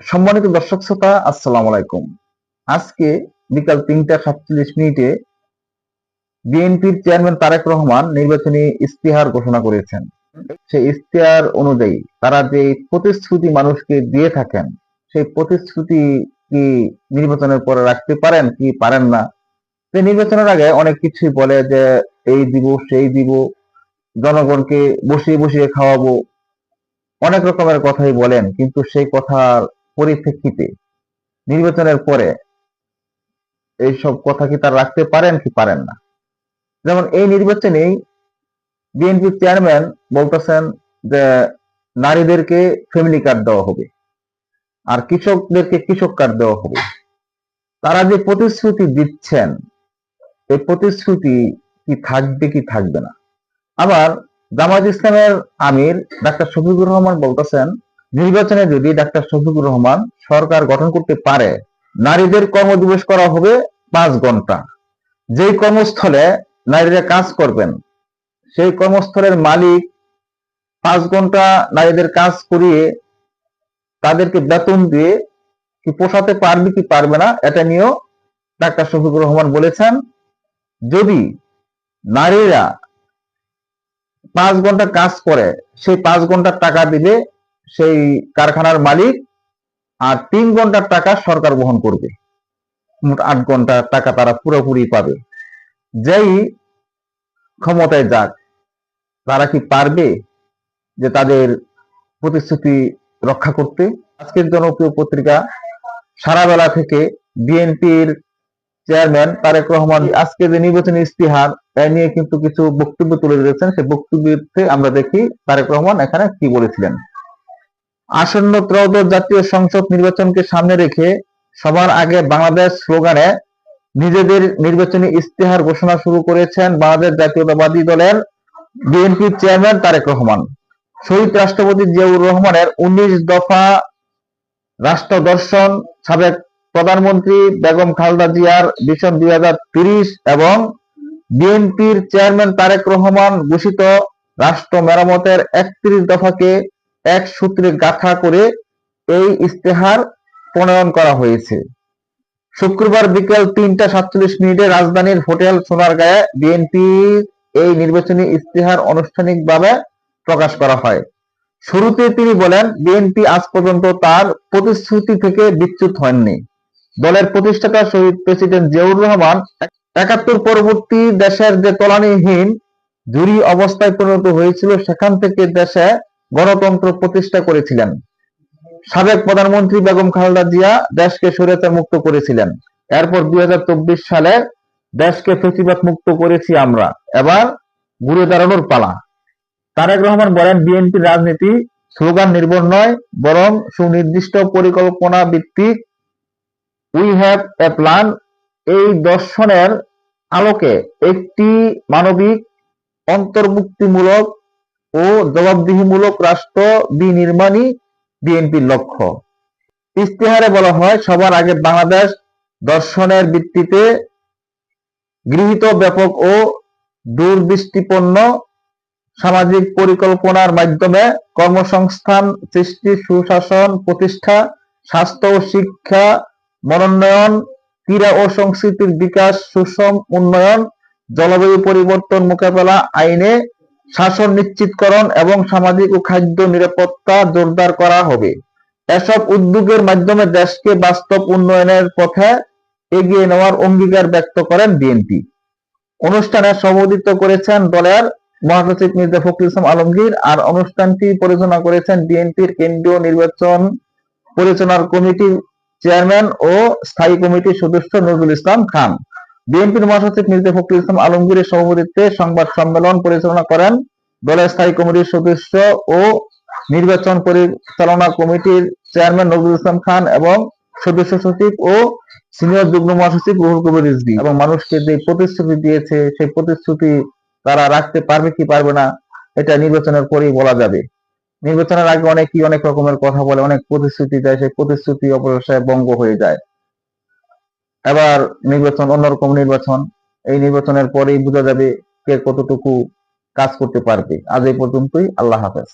সম্মানিত দর্শক শ্রোতা, আসসালাম আলাইকুম। আজকে বিকাল তিনটা সাতচল্লিশ মিনিটে বিএনপির চেয়ারম্যান তারেক রহমান নির্বাচনী ইস্তিহার ঘোষণা করেছেন। সেই ইস্তিহার অনুযায়ী তারা যে প্রতিশ্রুতি মানুষকে দিয়ে থাকেন, সেই প্রতিশ্রুতি কি নির্বাচনের পরে রাখতে পারেন কি পারেন না যে নির্বাচনের আগে অনেক কিছুই বলে যে এই দিব, সেই দিব, জনগণকে বসিয়ে বসিয়ে খাওয়াবো, অনেক রকমের কথাই বলেন, কিন্তু সেই কথার পরিপ্রেক্ষিতে নির্বাচনের পরে এইসব কথা কি তারা রাখতে পারেন কি পারেন না? যেমন এই নির্বাচনেই বিএনপির চেয়ারম্যান বলতেছেন যে নারীদেরকে ফ্যামিলি কার্ড দেওয়া হবে আর কৃষকদেরকে কৃষক কার্ড দেওয়া হবে। তারা যে প্রতিশ্রুতি দিচ্ছেন, এই প্রতিশ্রুতি কি থাকবে কি থাকবে না? আবার জামাত ইসলামের আমির ডাক্তার শফিকুর রহমান বলতেছেন নির্বাচনে যদি ডাক্তার শফিকুর রহমান সরকার গঠন করতে পারে, নারীদের কর্মদিবস করা হবে পাঁচ ঘণ্টা। যেই কর্মস্থলে নারীরা কাজ করবেন, সেই কর্মস্থলের মালিক পাঁচ ঘণ্টা নারীদের কাজ করিয়ে তাদেরকে বেতন দিয়ে কি পোষাতে পারবে কি পারবে না, এটা নিয়েও ডাক্তার শফিকুর রহমান বলেছেন। যদি নারীরা পাঁচ ঘণ্টা কাজ করে, সেই পাঁচ ঘণ্টার টাকা দিবে সেই কারখানার মালিক আর তিন ঘণ্টার টাকা সরকার বহন করবে। মোট আট ঘণ্টার টাকা তারা পুরোপুরি পাবে। যেই ক্ষমতায় যাক, তারা কি পারবে যে তাদের প্রতিশ্রুতি রক্ষা করতে? আজকের জনপ্রিয় পত্রিকা সারা বেলা থেকে বিএনপির চেয়ারম্যান তারেক রহমান আজকে যে নির্বাচনী ইস্তিহার তাই নিয়ে কিন্তু কিছু বক্তব্য তুলে ধরেছেন। সেই বক্তব্যতে আমরা দেখি তারেক রহমান এখানে কি বলেছিলেন। আসন্ন ত্রয়োদশ জাতীয় সংসদ নির্বাচনকে সামনে রেখে সবার আগে বাংলাদেশ স্লোগানে নিজেদের নির্বাচনী ইস্তেহার ঘোষণা শুরু করেছেন বাংলাদেশ জাতীয়তাবাদী দলের বিএনপির চেয়ারম্যান তারেক রহমান। শহীদ রাষ্ট্রপতি জিয়াউর রহমানের উনিশ দফা রাষ্ট্র দর্শন সাবেক প্রধানমন্ত্রী বেগম খালদা জিয়ার ভিশন দুই তিরিশ এবং বিএনপির চেয়ারম্যান তারেক রহমান ঘোষিত রাষ্ট্র মেরামতের একত্রিশ দফাকে এক সূত্রে গাথা করে এই ইস্তেহার প্রণয়ন করা হয়েছে। শুক্রবার বিকেল তিনটা সাতচল্লিশ মিনিটে রাজধানীর হোটেল সোনারগাঁয়ে বিএনপি এই নির্বাচনী ইস্তেহার আনুষ্ঠানিকভাবে প্রকাশ করা হয়। শুরুতে তিনি বলেন, বিএনপি আজ পর্যন্ত তার প্রতিশ্রুতি থেকে বিচ্যুত হয়নি। দলের প্রতিষ্ঠাতা শহীদ প্রেসিডেন্ট জিয়াউর রহমান একাত্তর পরবর্তী দেশের যে তলানিহীন জুরি অবস্থায় পরিণত হয়েছিল, সেখান থেকে দেশে গণতন্ত্র প্রতিষ্ঠা করেছিলেন। সাবেক প্রধানমন্ত্রী বেগম খালেদা জিয়া দেশকে স্বৈরাচার মুক্ত করেছিলেন। এরপর দুই সালে দেশকে ফেসিবাদ মুক্ত করেছি আমরা। এবার ঘুরে দাঁড়ানোর পালা। তারেক রহমান বলেন, বিএনপির রাজনীতি স্লোগান নির্ভর নয়, বরং সুনির্দিষ্ট পরিকল্পনা ভিত্তিক উই হ্যাভ এ প্ল্যান এই দর্শনের আলোকে একটি মানবিক অন্তর্ভুক্তিমূলক ও জবাবদিহিমূলক রাষ্ট্র বিনির্মাণই বিএনপির লক্ষ্য। ইস্তেহারে বলা হয়, সবার আগে বাংলাদেশ দর্শনের ভিত্তিতে গৃহীত ব্যাপক ও দূরদৃষ্টিপন্ন সামাজিক পরিকল্পনার মাধ্যমে কর্মসংস্থান সৃষ্টি, সুশাসন প্রতিষ্ঠা, স্বাস্থ্য ও শিক্ষা মনোন্নয়ন, ক্রীড়া ও সংস্কৃতির বিকাশ, সুষম উন্নয়ন, জলবায়ু পরিবর্তন মোকাবেলা আইনে শাসন নিশ্চিতকরণ এবং সামাজিক ও খাদ্য নিরাপত্তা জোরদার করা হবে। এসব উদ্যোগের মাধ্যমে দেশকে বাস্তব উন্নয়নের পথে এগিয়ে নেওয়ার অঙ্গীকার ব্যক্ত করেন বিএনপি। অনুষ্ঠানে সভাপতিত্ব করেছেন দলের মহাসচিব মির্জা ফখরুল ইসলাম আলমগীর আর অনুষ্ঠানটি পরিচালনা করেছেন বিএনপির কেন্দ্রীয় নির্বাচন পরিচালনার কমিটির চেয়ারম্যান ও স্থায়ী কমিটির সদস্য নজরুল ইসলাম খান। বিএনপির মহাসচিব মির্জা ফখরুল ইসলাম আলমগীরের সভাপতিত্বে সংবাদ সম্মেলন পরিচালনা করেন দলের স্থায়ী কমিটির সদস্য ও নির্বাচন পরিচালনা কমিটির চেয়ারম্যান নজরুল ইসলাম খান এবং সদস্য সচিব ও সিনিয়র যুগ্ম মহাসচিব রুহুল কবির রিজভী। এবং মানুষকে যে প্রতিশ্রুতি দিয়েছে, সেই প্রতিশ্রুতি তারা রাখতে পারবে কি পারবে না, এটা নির্বাচনের পরেই বলা যাবে। নির্বাচনের আগে অনেকেই অনেক রকমের কথা বলে, অনেক প্রতিশ্রুতি দেয়, সেই প্রতিশ্রুতি অপরসায় বঙ্গ হয়ে যায়। এবার নির্বাচন, অন্যরকম নির্বাচন, এই নির্বাচনের পরেই বোঝা যাবে কে কতটুকু কাজ করতে পারবে। আজ এই পর্যন্তই, আল্লাহ হাফেজ।